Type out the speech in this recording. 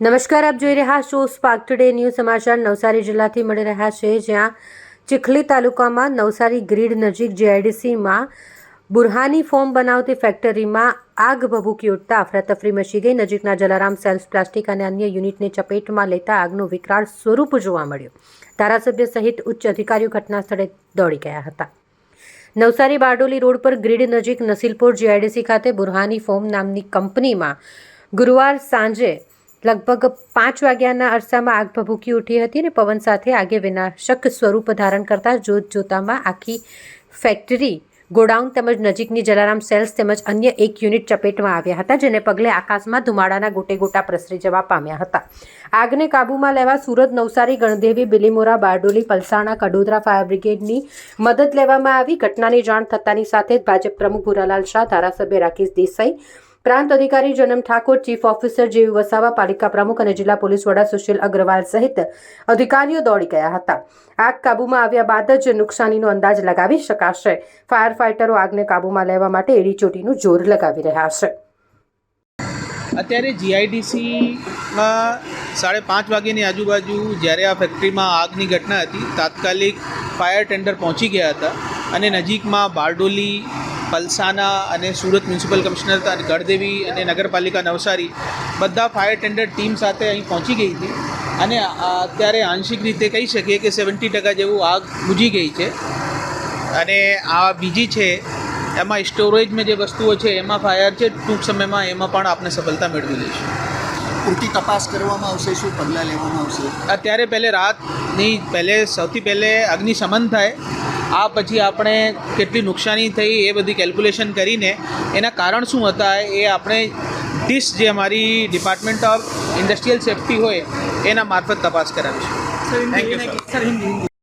નમસ્કાર, આપ જોઈ રહ્યા છો સ્પાર્ક ટુડે ન્યૂ સમાચાર. નવસારી જિલ્લાથી મળી રહ્યા છે જ્યાં ચીખલી તાલુકામાં નવસારી ગ્રીડ નજીક જીઆઈડીસીમાં બુરહાની ફોર્મ બનાવતી ફેક્ટરીમાં આગ ભભૂકી ઉઠતા અફરાતફરી મચી ગઈ. નજીકના જલારામ સેલ્સ, પ્લાસ્ટિક અને અન્ય યુનિટને ચપેટમાં લેતા આગનું વિકરાળ સ્વરૂપ જોવા મળ્યું. ધારાસભ્ય સહિત ઉચ્ચ અધિકારીઓ ઘટના સ્થળે દોડી ગયા હતા. નવસારી બારડોલી રોડ પર ગ્રીડ નજીક નસીલપુર જીઆઈડીસી ખાતે બુરહાની ફોર્મ નામની કંપનીમાં ગુરુવાર સાંજે લગભગ પાંચ વાગ્યાના અરસામાં આગ ભભૂકી ઉઠી હતી અને પવન સાથે આગે વિનાશક સ્વરૂપ ધારણ કરતા જોત જોતામાં આખી ફેક્ટરી ગોડાઉન તેમજ નજીકની જલારામ સેલ્સ તેમજ અન્ય એક યુનિટ ચપેટમાં આવ્યા હતા, જેને પગલે આકાશમાં ધુમાડાના ગોટે ગોટા પ્રસરી જવા પામ્યા હતા. આગને કાબૂમાં લેવા સુરત નવસારી, ગણદેવી, બિલીમોરા, બારડોલી, પલસાણા, કડોદરા ફાયર બ્રિગેડની મદદ લેવામાં આવી. ઘટનાની જાણ થતાની સાથે જ ભાજપ પ્રમુખ ભુરાલાલ શાહ, ધારાસભ્ય રાકેશ દેસાઈ પ્રાંત અધિકારી જનમ ઠાકોર, ચીફ ઓફિસર જેવી વસાવા, પાલિકા પ્રમુખ અને જિલ્લા પોલીસ વડા સુશીલ અગ્રવાલ સહિત અધિકારીઓ દોડી ગયા હતા. આગ કાબૂમાં આવ્યા બાદ જ નુકસાનીનો અંદાજ લગાવી શકાશે. ફાયર ફાઇટરો આગને કાબૂમાં લેવા માટે એડીચોટીનું જોર લગાવી રહ્યા છે. અત્યારે જીઆઈડીસીમાં સાડે પાંચ વાગ્યાની આજુબાજુ જ્યારે આ ફેક્ટરીમાં આગની ઘટના હતી, તાત્કાલિક ફાયર ટેન્ડર પહોંચી ગયા હતા અને નજીકમાં બારડોલી પલસાના અને સુરત મ્યુનિસિપલ કમિશનર ગળદેવી અને નગરપાલિકા નવસારી બધા ફાયર ટેન્ડર ટીમ સાથે અહીં પહોંચી ગઈ હતી. અને અત્યારે આંશિક રીતે કહી શકીએ કે સેવન્ટી ટકા જેવું આગ બુજી ગઈ છે. અને આ બીજી છે એમાં સ્ટોરેજમાં જે વસ્તુઓ છે એમાં ફાયર છે ટૂંક સમયમાં એમાં પણ આપણે સફળતા મેળવી લઈશું. પૂરતી તપાસ કરવામાં આવશે શું પગલાં લેવામાં આવશે? અત્યારે પહેલે રાતની પહેલે સૌથી પહેલે અગ્નિશમન થાય આ પછી આપણે કેટલી નુકસાની થઈ એ બધી કેલ્ક્યુલેશન કરીને એના કારણ શું હતા એ આપણે ટીસ જે અમારી ડિપાર્ટમેન્ટ ઓફ ઇન્ડસ્ટ્રીયલ સેફ્ટી હોય એના મારફત તપાસ કરાવીશું. Thank you sir